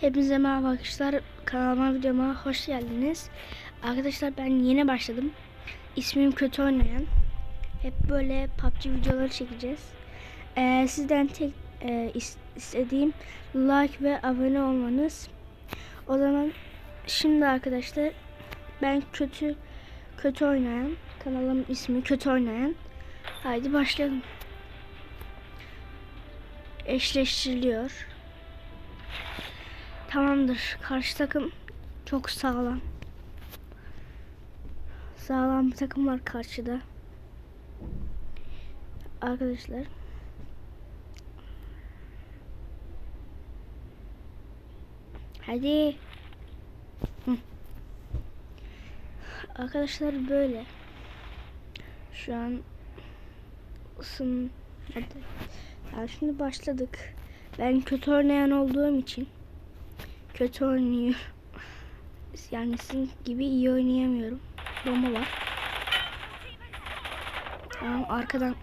Hepinize merhaba arkadaşlar. Kanalıma videoma hoş geldiniz. Arkadaşlar ben yeni başladım. İsmim kötü oynayan. Hep böyle PUBG videoları çekeceğiz. Ee, sizden tek e, is- istediğim like ve abone olmanız. O zaman şimdi arkadaşlar ben kötü kötü oynayan kanalım ismi kötü oynayan. Haydi başlayalım. Eşleştiriliyor. Tamamdır. Karşı takım çok sağlam. Sağlam bir takım var karşıda. Arkadaşlar. Hadi. Hı. Arkadaşlar böyle. Şu an ısın. Hadi. Yani şimdi başladık. Ben kötü oynayan olduğum için kötü oynuyor. Yani sizin gibi iyi oynayamıyorum. Bomba var. Tamam arkadan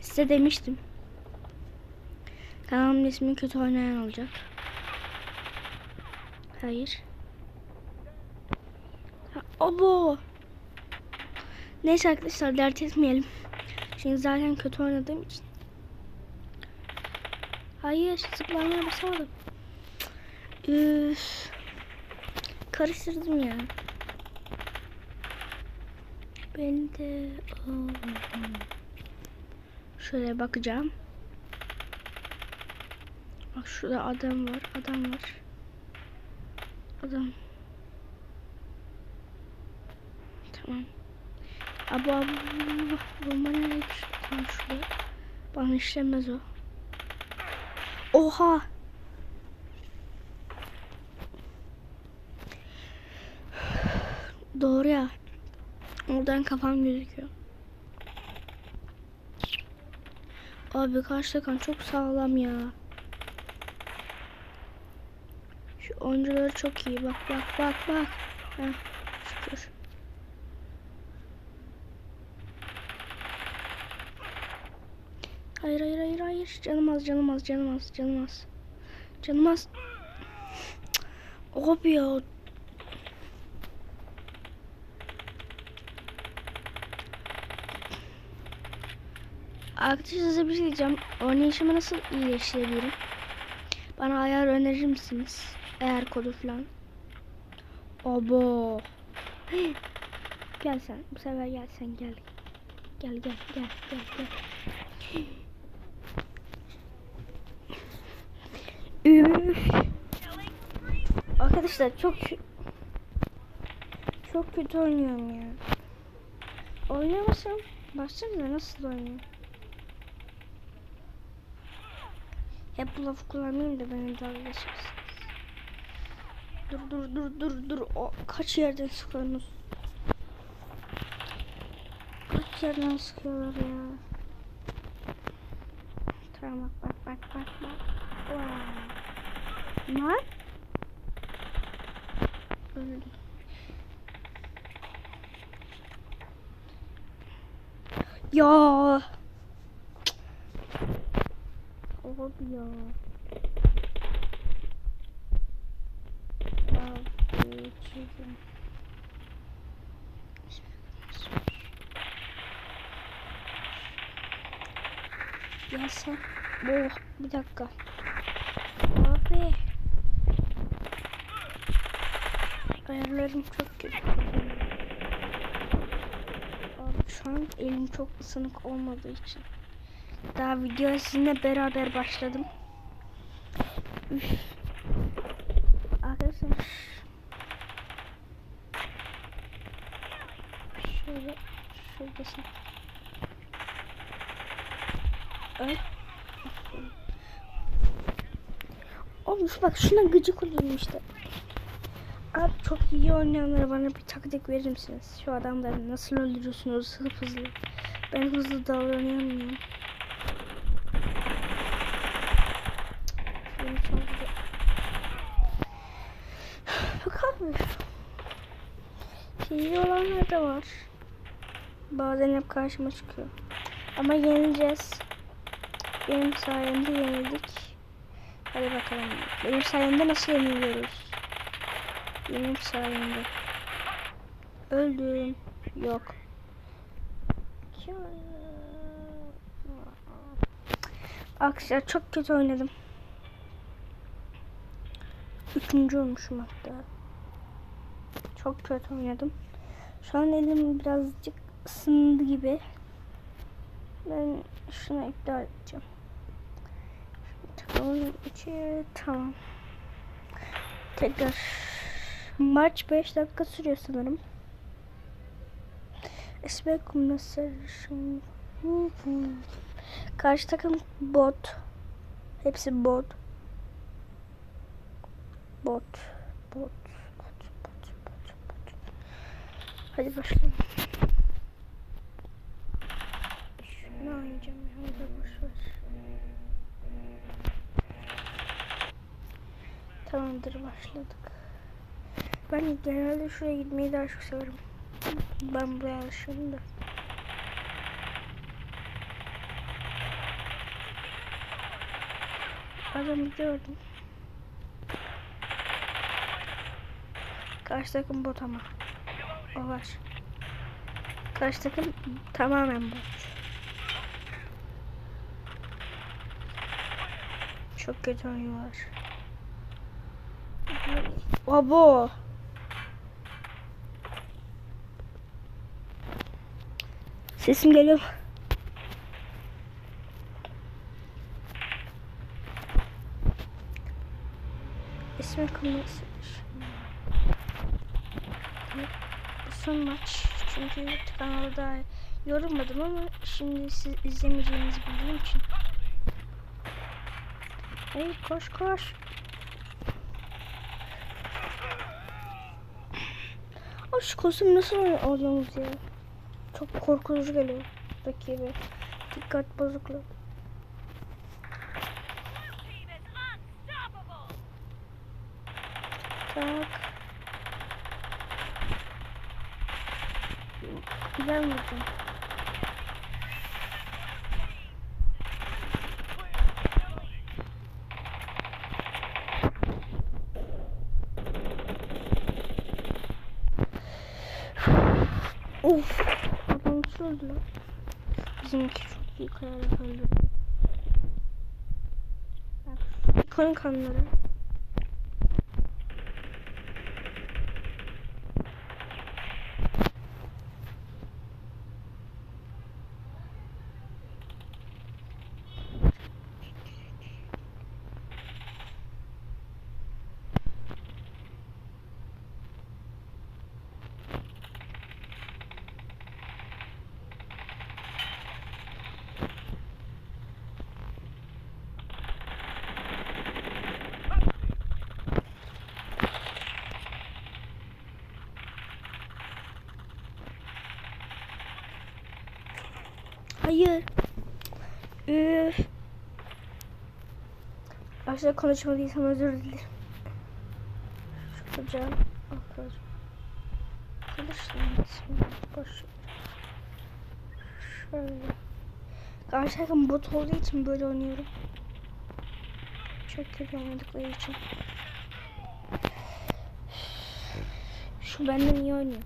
size demiştim. Kanalımın ismi kötü oynayan olacak. Hayır. Ha, Obo. Neyse arkadaşlar dert etmeyelim. Şimdi zaten kötü oynadığım için. Hayır zıplamaya basamadım. Üf. Karıştırdım ya. Ben de. Şöyle bakacağım. Bak şurada adam var, adam var. Adam. Tamam. Abu abu Bulma nereye düştü? Tamam şurada. Bana işlemez o. Oha. Doğru ya. Oradan kafam gözüküyor. Abi karşı takım çok sağlam ya. Şu oyuncuları çok iyi. Bak bak bak bak. Heh, şükür. Hayır hayır hayır hayır. Canım az canım az canım az canım az. Canım az. Abi ya Arkadaşlar size bir şey diyeceğim. Oynayışımı nasıl iyileştirebilirim? Bana ayar önerir misiniz? Eğer kodu falan. Hey. Gel sen. Bu sefer gel sen gel. Gel gel gel gel gel. Üf. Arkadaşlar çok çok kötü oynuyorum ya. Oynamasam baksanıza nasıl oynuyorum. Hep bu lafı kullanmayayım da beni dalga geçersiniz. Dur dur dur dur dur. O, kaç yerden sıkıyorsunuz? Kaç yerden sıkıyorlar ya? Tamam bak bak bak bak bak. Wow. Ne? Öldüm. Ya. Abi ya. Abi çizim. Ya sen. Oh bir dakika. Abi. Ayarlarım çok kötü. Abi şu an elim çok ısınık olmadığı için. Daha videoya sizinle beraber başladım. Üf. Arkadaşlar. Şöyle şuradasın. Evet. Şu bak şuna gıcık oluyorum işte. Abi çok iyi oynayanlara bana bir taktik verir misiniz? Şu adamları nasıl öldürüyorsunuz hızlı hızlı? Ben hızlı davranamıyorum. Beni çaldı. Hile olanlar da var. Bazen hep karşıma çıkıyor. Ama yeneceğiz. Benim sayemde yenildik. Hadi bakalım. Benim sayemde nasıl yeniliyoruz? Benim sayemde. Öldüm. Yok. Kim? Arkadaşlar çok kötü oynadım. Üçüncü olmuşum hatta. Çok kötü oynadım. Şu an elim birazcık ısındı gibi. Ben şunu iptal edeceğim. Tamam, içi tamam. Tekrar maç 5 dakika sürüyor sanırım. Esme kumrası Karşı takım bot. Hepsi. Bot. Bot. Bot. Hadi başlayalım. Şunu oynayacağım ya. Hadi boş ver. Tamamdır başladık. Ben genelde şuraya gitmeyi daha çok severim. Ben buraya alışıyorum da. Adamı gördüm. Karşı takım bot ama. O var. Karşı takım tamamen bot. Çok kötü oynuyorlar. Abo. Sesim geliyor. İsmi kırmızı. Son maç. Çünkü kanalda yorulmadım ama şimdi siz izlemeyeceğinizi bildiğim için. Hey koş koş. Abi şu kostüm nasıl alıyorsunuz ya? Çok korkutucu geliyor rakibi. Dikkat bozukluğu. Tak. Güzel vurdum. Of. Adam öldü lan. Bizimki çok iyi kayarak öldü. Bak ikon kanları. Hayır. Üf. Aslında konuşmadıysam özür dilerim. Arkadaşlar. Kılıçla Boş. Şöyle. Takım bot olduğu için böyle oynuyorum. Çok kötü oynadıkları için. Şu benden iyi oynuyor.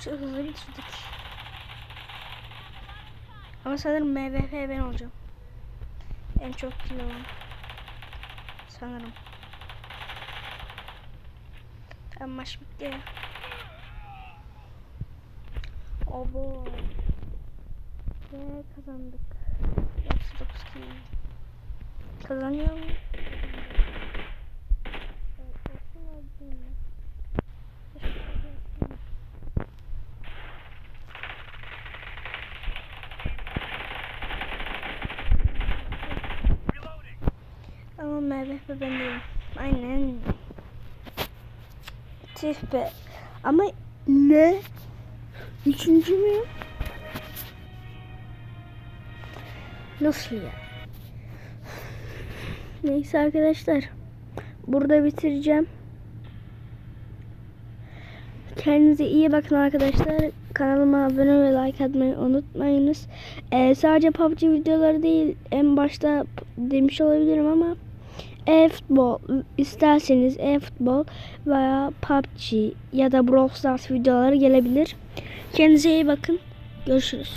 Maçı hızlı bitirdik. Ama sanırım MVP ben olacağım. En çok kill. Sanırım. Tamam maç bitti. Abo. Ve kazandık. 39 kill. Kazanıyor mu? Evet, olsun, olsun ya. Teşekkür ederim. Ama MVP ben değilim. Aynen. Tüh be. Ama ne? Üçüncü mü? Nasıl ya? Neyse arkadaşlar. Burada bitireceğim. Kendinize iyi bakın arkadaşlar. kanalıma abone ve like atmayı unutmayınız. Ee, sadece PUBG videoları değil en başta demiş olabilirim ama e-futbol isterseniz e-futbol veya PUBG ya da Brawl Stars videoları gelebilir. Kendinize iyi bakın. Görüşürüz.